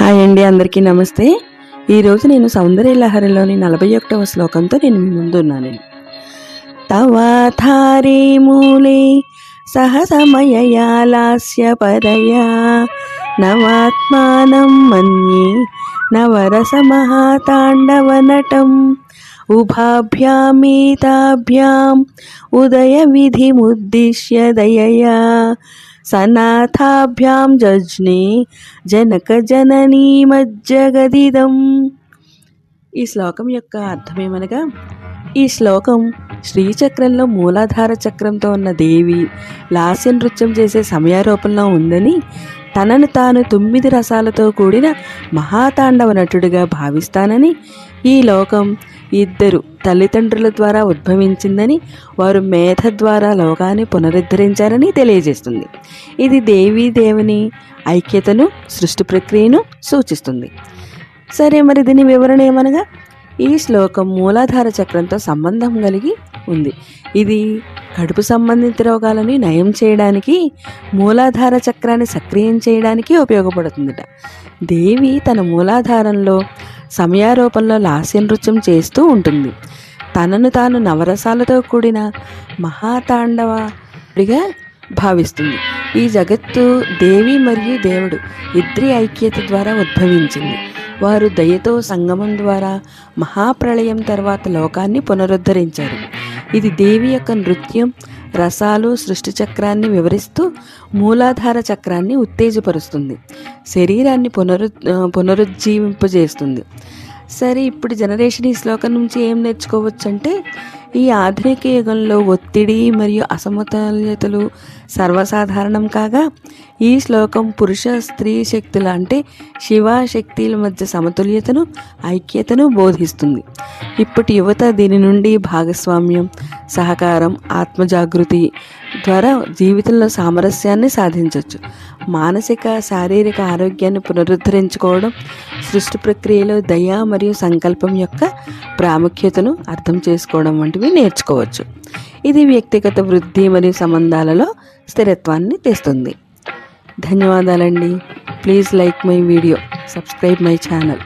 Hi అండి అందరికీ నమస్తే. ఈరోజు నేను సౌందర్య లహరిలోని నలభై ఒకటవ శ్లోకంతో నేను ముందున్నాను తవాధారే మూలే సహసమయయా పదయా నవాత్మానం మన్యే నవరసమహాతాండవ నటం ఉభాభ్యామేతాభ్యాం ఉదయ విధిముద్దిశ్య దయయా సనాథాభ్యాం జజ్నే జనక జననీ మజ్జగదిదం. ఈ శ్లోకం యొక్క అర్థమేమనగా ఈ శ్లోకం శ్రీచక్రంలో మూలాధార చక్రంతో ఉన్న దేవి లాస్య నృత్యం చేసే సమయారూపంలో ఉందని తనను తాను తొమ్మిది రసాలతో కూడిన మహాతాండవ నటుడిగా భావిస్తానని ఈ లోకం ఇద్దరు తల్లిదండ్రుల ద్వారా ఉద్భవించిందని వారు మేధ ద్వారా లోకాన్ని పునరుద్ధరించారని తెలియజేస్తుంది. ఇది దేవీ దేవుని ఐక్యతను సృష్టి ప్రక్రియను సూచిస్తుంది. సరే మరి దీని వివరణ ఏమనగా ఈ శ్లోకం మూలాధార చక్రంతో సంబంధం కలిగి ఉంది. ఇది కడుపు సంబంధిత రోగాలని నయం చేయడానికి మూలాధార చక్రాన్ని సక్రియం చేయడానికి ఉపయోగపడుతుందట. దేవి తన మూలాధారంలో సమయారూపంలో లాస్య నృత్యం చేస్తూ ఉంటుంది. తనను తాను నవరసాలతో కూడిన మహాతాండవడిగా భావిస్తుంది. ఈ జగత్తు దేవి మరియు దేవుడు ఇద్దరి ఐక్యత ద్వారా ఉద్భవించింది. వారు దయతో సంగమం ద్వారా మహాప్రళయం తర్వాత లోకాన్ని పునరుద్ధరించారు. ఇది దేవి యొక్క నృత్యం. రసాలు సృష్టి చక్రాన్ని వివరిస్తూ మూలాధార చక్రాన్ని ఉత్తేజపరుస్తుంది. శరీరాన్ని పునరు పునరుజ్జీవింపజేస్తుంది. సరే ఇప్పుడు జనరేషన్ ఈ శ్లోకం నుంచి ఏం నేర్చుకోవచ్చు అంటే ఈ ఆధునిక యుగంలో ఒత్తిడి మరియు అసమతుల్యతలు సర్వసాధారణం కాగా ఈ శ్లోకం పురుష స్త్రీ శక్తుల అంటే శివ శక్తుల మధ్య సమతుల్యతను ఐక్యతను బోధిస్తుంది. ఇప్పటి యువత దీని నుండి భాగస్వామ్యం సహకారం ఆత్మజాగృతి ద్వారా జీవితంలో సామరస్యాన్ని సాధించవచ్చు మానసిక శారీరక ఆరోగ్యాన్ని పునరుద్ధరించుకోవడం సృష్టి ప్రక్రియలో దయ మరియు సంకల్పం యొక్క ప్రాముఖ్యతను అర్థం చేసుకోవడం వంటివి నేర్చుకోవచ్చు. ఇది వ్యక్తిగత వృద్ధి మరియు సంబంధాలలో స్థిరత్వాన్ని తెస్తుంది. ధన్యవాదాలండి. Please like my video. Subscribe my channel.